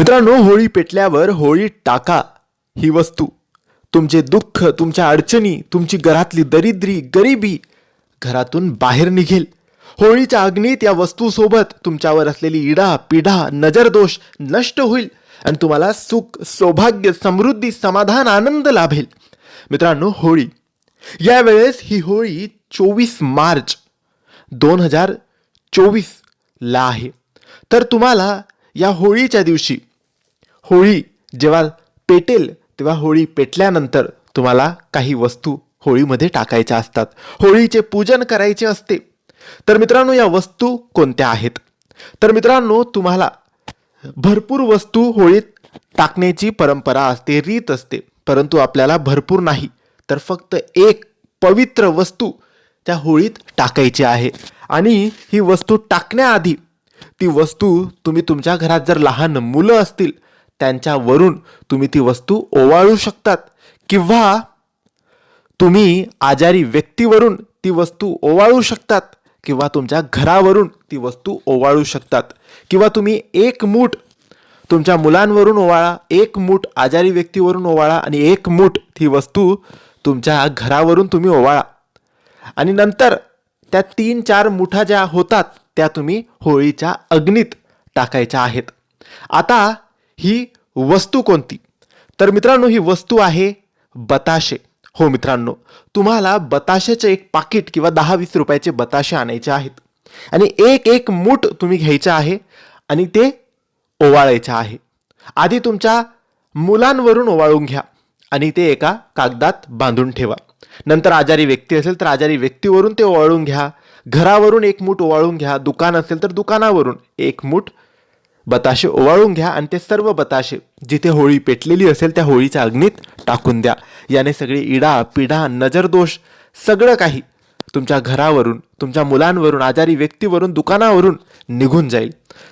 मित्रांनो होळी पेटल्यावर होळी टाका ही वस्तू. तुमचे दुःख तुमच्या अडचणी तुमची घरातली दरिद्री गरिबी घरातून बाहेर निघेल. होळीच्या अग्नीत या वस्तूसोबत तुमच्यावर असलेली इडा पिढा नजरदोष नष्ट होईल आणि तुम्हाला सुख सौभाग्य समृद्धी समाधान आनंद लाभेल. मित्रांनो होळी. यावेळेस ही होळी चोवीस मार्च दोन हजार चोवीसला आहे. तर तुम्हाला या होळीच्या दिवशी होळी जेव्हा पेटेल तेव्हा होळी पेटल्यानंतर तुम्हाला काही वस्तू होळीमध्ये टाकायच्या असतात. होळीचे पूजन करायचे असते. तर मित्रांनो या वस्तू कोणत्या आहेत? तर मित्रांनो तुम्हाला भरपूर वस्तू होळीत टाकण्याची परंपरा असते रीत असते. परंतु आपल्याला भरपूर नाही. तर फक्त एक पवित्र वस्तू त्या होळीत टाकायची आहे. आणि ही वस्तू टाकण्याआधी ती वस्तू तुम्ही तुमच्या घरात जर लहान मुलं असतील त्यांच्यावरून तुम्ही ती वस्तू ओवाळू शकतात. किंवा तुम्ही आजारी व्यक्तीवरून ती वस्तू ओवाळू शकतात. किंवा तुमच्या घरावरून ती वस्तू ओवाळू शकतात. किंवा तुम्ही एक मूठ तुमच्या मुलांवरून ओवाळा एक मूठ आजारी व्यक्तीवरून ओवाळा आणि एक मूठ ती वस्तू तुमच्या घरावरून तुम्ही ओवाळा. आणि नंतर त्या तीन चार मुठा ज्या होतात त्या तुम्ही होळीच्या अग्नीत टाकायच्या आहेत. आता ही वस्तू कोणती? तर मित्रांनो ही वस्तू आहे बताशे. हो मित्रांनो तुम्हाला बताशेचे एक पाकिट किंवा दहा वीस रुपयाचे बताशे आणायचे आहेत. आणि एक एक मूठ तुम्ही घ्यायचं आहे आणि ते ओवाळायचं आहे. आधी तुमच्या मुलांवरून ओवाळून घ्या आणि ते एका कागदात बांधून ठेवा. नंतर आजारी व्यक्ती असेल तर आजारी व्यक्तीवरून ते ओवाळून घ्या. घरावरून एक मूठ ओवाळून घ्या. दुकान असेल तर दुकानावरून एक मूठ बताशे ओवाळून घ्या आणि ते सर्व बताशे जिथे होळी पेटलेली असेल त्या होळीच्या अग्नीत टाकून द्या. याने सगळी इडा पिढा नजरदोष सगळं काही तुमच्या घरावरून तुमच्या मुलांवरून आजारी व्यक्तीवरून दुकानावरून निघून जाईल.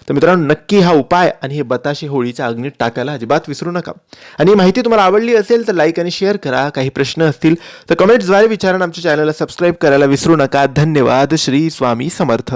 तर मित्रांनो नक्की हा उपाय आणि हे बताशे होळीच्या अग्नीत टाकायला अजिबात विसरू नका. आणि ही माहिती तुम्हाला आवडली असेल तर लाईक आणि शेअर करा. काही प्रश्न असतील तर कमेंट्सद्वारे विचारा आमच्या चॅनलला सबस्क्राईब करायला विसरू नका. धन्यवाद. श्री स्वामी समर्थ.